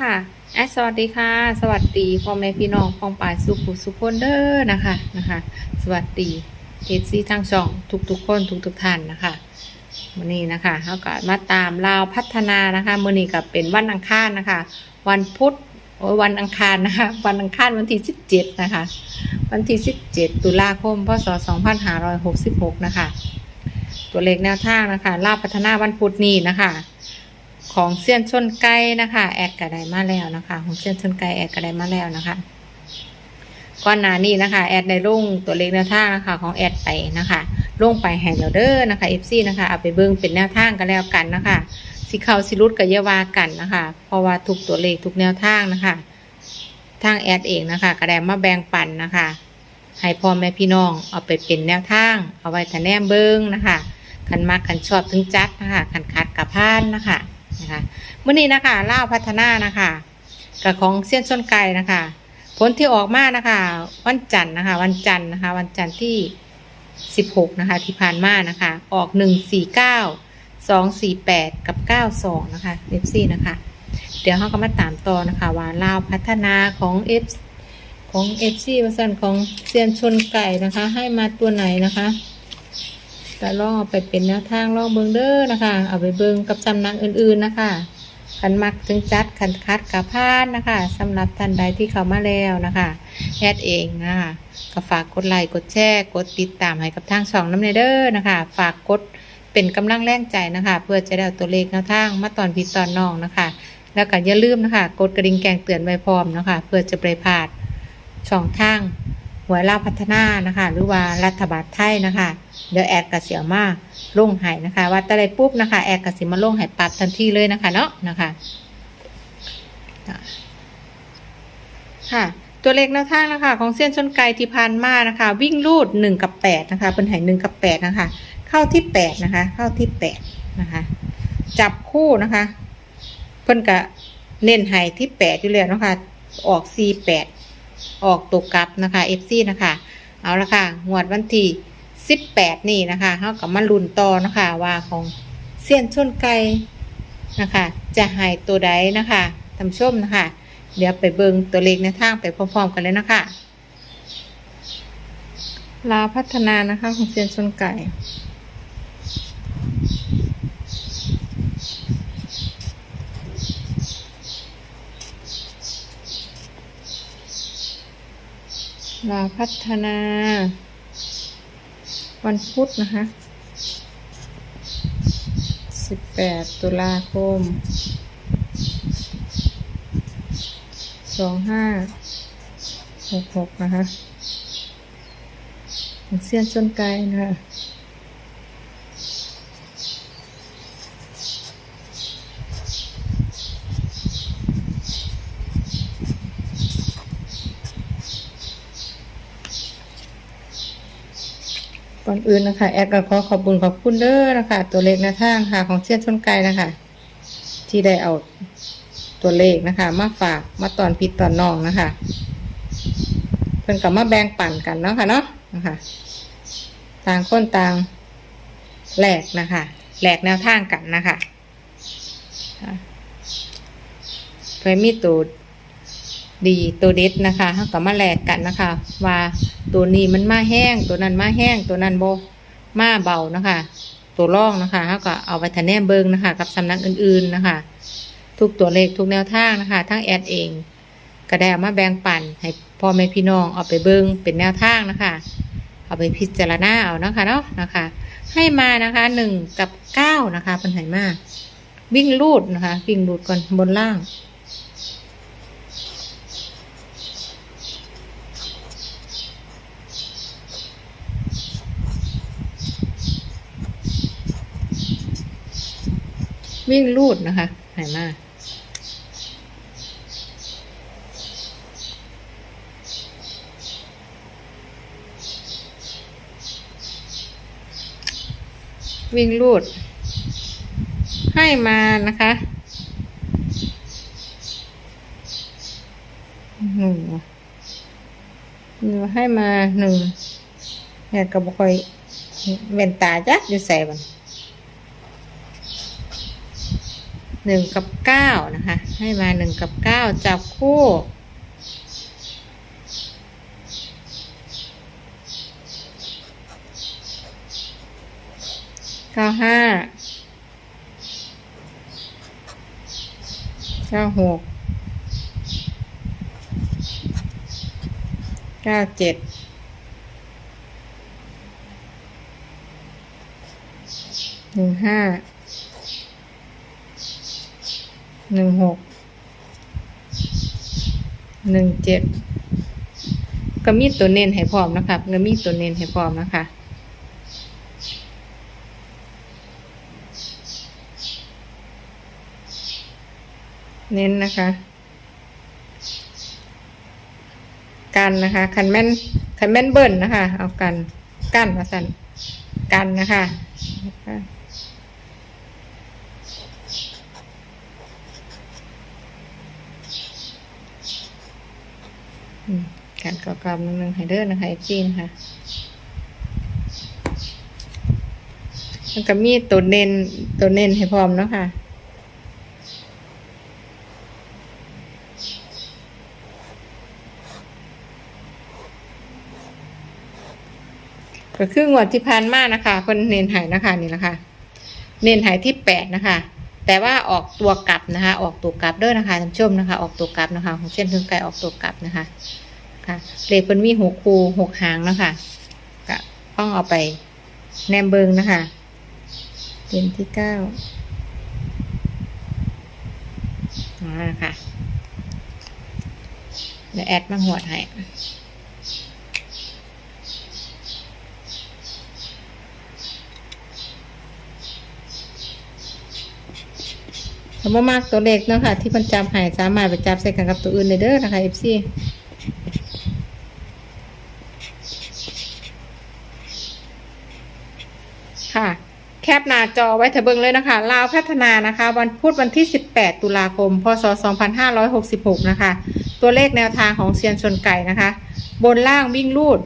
ค่ะแอดสวัสดีค่ะ สวัสดีพ่อแม่พี่น้องฟองป่ายสุขุสุขคนเด้อนะคะนะคะ สวัสดีเอฟซีทั้งสองทุกๆคนทุกๆท่านนะคะวันนี้นะคะเขาก็มาตามลาวพัฒนานะคะมื่อนี้ก็เป็นวันอังคารนะคะ วันพุธโอ้ยวันอังคารนะคะวันอังคารวันที่สิบเจ็ดนะคะ วันที่สิบเจ็ดตุลาคมพศสองพันห้าร้อยหกสิบหกนะคะ ตัวเลขแนวทางนะคะลาวพัฒนาวันพุธนี้นะคะ ของเซียนชนไก่นะคะ แอดกระไดมาแล้วนะคะ ของเซียนชนไก่แอดกระไดมาแล้วนะคะก่อนหน้านี้นะคะ แอดได้ลงตัวเลขแนวทางนะคะ ของแอดไปนะคะลงไปให้เราเด้อนะคะ FC นะคะเอาไปเบิ่งเป็นแนวทางกันแล้วกันนะคะสิเขาสิรุดกับเยาวากันนะคะ เพราะว่าทุกตัวเลขทุกแนวทางนะคะ ทางแอดเองนะคะ กระไดมาแบ่งปันนะคะให้พ่อแม่พี่น้องเอาไปเป็นแนวทาง เอาไว้ทะแนมเบิ้งนะคะขันมากขันชอบถึงจัดนะคะขันคัดกับพานนะคะ นะคะมื่อนี้นะคะล่าพัฒนานะคะกับของเส้นส้นไก่นะคะ ผลที่ออกมานะคะ วันจันทร์นะคะ วันจันทร์นะคะ วันจันทร์ที่สิบหกนะคะที่ผ่านมานะคะ ออกหนึ่งสี่เก้าสองสี่แปดกับเก้าสองนะคะเอฟซีนะคะ เดี๋ยวเขาก็มาตามต่อนะคะ ว่าลาวพัฒนาของเอฟของเอฟซีวัสันของเซียนชนไก่นะคะ ให้มาตัวไหนนะคะ แต่ลองเอาไปเป็นแนวทางลองเบิงเด้อนะคะ เอาไปเบิงกับสำนักอื่นๆนะคะคันมักถึงจัดคันคัดกับพานนะคะสำหรับท่านใดที่เข้ามาแล้วนะคะแอดเองนะคะก็ฝากกดไลค์กดแชร์กดติดตามให้กับทางช่องน้ำเนเด้อนะคะ ฝากกดเป็นกำลังแรงใจนะคะ เพื่อจะได้เอาตัวเลขแนวทางมาตอนพี่ตอนน้องนะคะ แล้วก็อย่าลืมนะคะ กดกระดิ่งแกงเตือนไว้พร้อมนะคะ เพื่อจะไปพลาดช่องทาง หวยลาพัฒนานะคะ หรือว่ารัฐบาลไทยนะคะ เดี๋ยวแอดกระเสียมาลงหายนะคะ ว่าตะไรปุ๊บนะคะ แอดกระสิมาลงหายปับทันทีเลยนะคะเนาะนะคะค่ะตัวเลขแนวทางนะคะของเส้นชนไก่ที่ผ่านมานะคะ วิ่งลูดหนึ่งกับแปดนะคะเป็นหายหนึ่งกับแปดนะคะ เข้าที่แปดนะคะ เข้าที่แปดนะคะ จับคู่นะคะ เพิ่นกะเน้นไห้ที่แปดอยู่แล้วนะคะ ออก C แปด ออกตกกลับนะคะ FC นะคะ เอาละค่ะงวดวันที่สิบแปดนี่นะคะเขากับมาลุ้นต่อนะคะว่าของเสี้ยนชนไก่นะคะ จะหายตัวใดนะคะทำชมนะคะ เดี๋ยวไปเบิงตัวเลขในทางไปพร้อมๆกันเลยนะคะลาวพัฒนานะคะของเซียนชนไก่ ลาวพัฒนา วันพุธนะคะ 18 ตุลาคม 2566 นะคะเสียนชนไกลนะคะ ก่อนอื่นนะคะ แอดก็ขอขอบคุณขอบคุณเด้อนะคะ ตัวเลขแนวทางค่ะของเชียนชนไก่นะคะ ที่ได้เอาตัวเลขนะคะ มาฝากมาตอนพิดตอนน้องนะคะ เพิ่นกับมาแบ่งปันกันเนาะค่ะเนาะนะคะ ต่างคนต่างแหลกนะคะแหลกแนวทางกันนะคะค่ะเพื่อมีตัว ดีตัวเด็ดนะคะเขาก็มาแหลกกันนะคะ ว่าตัวนี้มันมาแห้ง ตัวนั้นมาแห้ง ตัวนั้นโบมาเบานะคะ ตัวร่องนะคะเขาก็เอาไปทะแนมเบิงนะคะ กับสำนักอื่นๆนะคะ ทุกตัวเลขทุกแนวทางนะคะ ทั้งแอดเองก็ได้เอามาแบ่งปันให้พ่อแม่พี่น้องเอาไปเบิงเป็นแนวทางนะคะ เอาไปพิจารณาเอานะคะเนาะนะคะ ให้มานะคะหนึ่งกับเก้านะคะเป็นไหมาวิ่งลูดนะคะ วิ่งลูดก่อนบนล่าง วิ่งลูดนะคะไหนมาวิ่งลูด ให้มานะคะหนึ่งหนึ่งให้มาหนึ่งเนี่ยกระบอกคอยเวนตาจ้ะอยู่ใส่บัน หนึ่งกับเก้านะคะ ให้มาหนึ่งกับเก้าจับคู่เก้าห้าเก้าหกเก้าเจ็ดหนึ่งห้า หนึ่งหกหนึ่งเจ็ดก็มีตัวเน้นให้พร้อมนะครับก็มีตัวเน้นให้พร้อมนะคะเน้นนะคะ กันนะคะคันแม่นคันแม่นเบิ้ลนะคะ เอากัน กันมาสั่นกันนะคะ นะคะอืมกันกกำนึงๆให้เด้อนะคะเอฟซีนะคะมันก็มีตัวเน้นตัวเน้นให้พร้อมเนาะค่ะก็คืองวดที่ผ่านมานะคะเพิ่นเน้นหายนะคะนี่แหละค่ะ เน้นหายที่แปดนะคะ แต่ว่าออกตัวกลับนะคะ ออกตัวกลับด้อนะคะท่านผู้ชมนะคะ ออกตัวกลับนะคะ ของเส้นถึงไก่ออกตัวกลับนะคะค่ะเลขเพิ่นมีหกคูหกหางนะคะก็ต้องเอาไปแนมเบิงนะคะเด่นที่เก้าอ่าค่ะเดี๋ยวแอดมาหัวดให้ คำว่ามากตัวเล็กเนาะค่ะที่มันจำหายสามารถไปจับใส่กันกับตัวอื่นได้เด้อนะคะ FC ค่ะ แคปหน้าจอไว้เถอะเบิ่งเลยนะคะลาวพัฒนานะคะ วันพุธวันที่ 18 ตุลาคม พศ 2566 นะคะ ตัวเลขแนวทางของเซียนชนไก่นะคะ บนล่างวิ่งลูด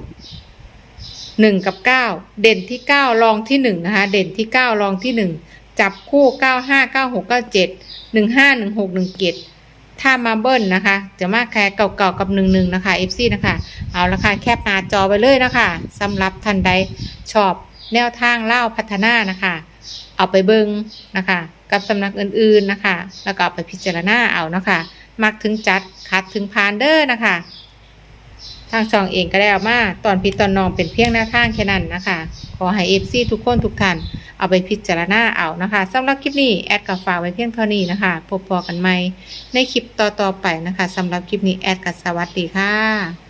หนึ่งกับเก้าเด่นที่เก้ารองที่หนึ่งนะคะ เด่นที่เก้ารองที่หนึ่ง จับคู่เก้าห้าเก้าหกเก้าเจ็ดหนึ่งห้าหนึ่งหกหนึ่งเจ็ดถ้ามาเบิ้ลนะคะ จะมาแค่เก่าๆกับหนึ่งหนึ่งนะคะ FC นะคะ เอาละค่ะ แคปหน้าจอไปเลยนะคะสำหรับท่านใดชอบแนวทางเล่าพัฒนานะคะ เอาไปเบิ้งนะคะ กับสำนักอื่นๆนะคะ แล้วก็ไปพิจารณาเอานะคะ มักถึงจัดคัดถึงพานเด้อนะคะ ทางช่องเองก็ได้เอามา ตอนพี่ตอนนองเป็นเพียงหน้าทางแค่นั้นนะคะ ขอให้เอฟซีทุกคนทุกท่านเอาไปพิจารณาเอานะคะสำหรับคลิปนี้แอดกับฝากไว้เพียงเท่านี้นะคะพบพอกันใหม่ในคลิปต่อๆไปนะคะสำหรับคลิปนี้แอดกับสวัสดีค่ะ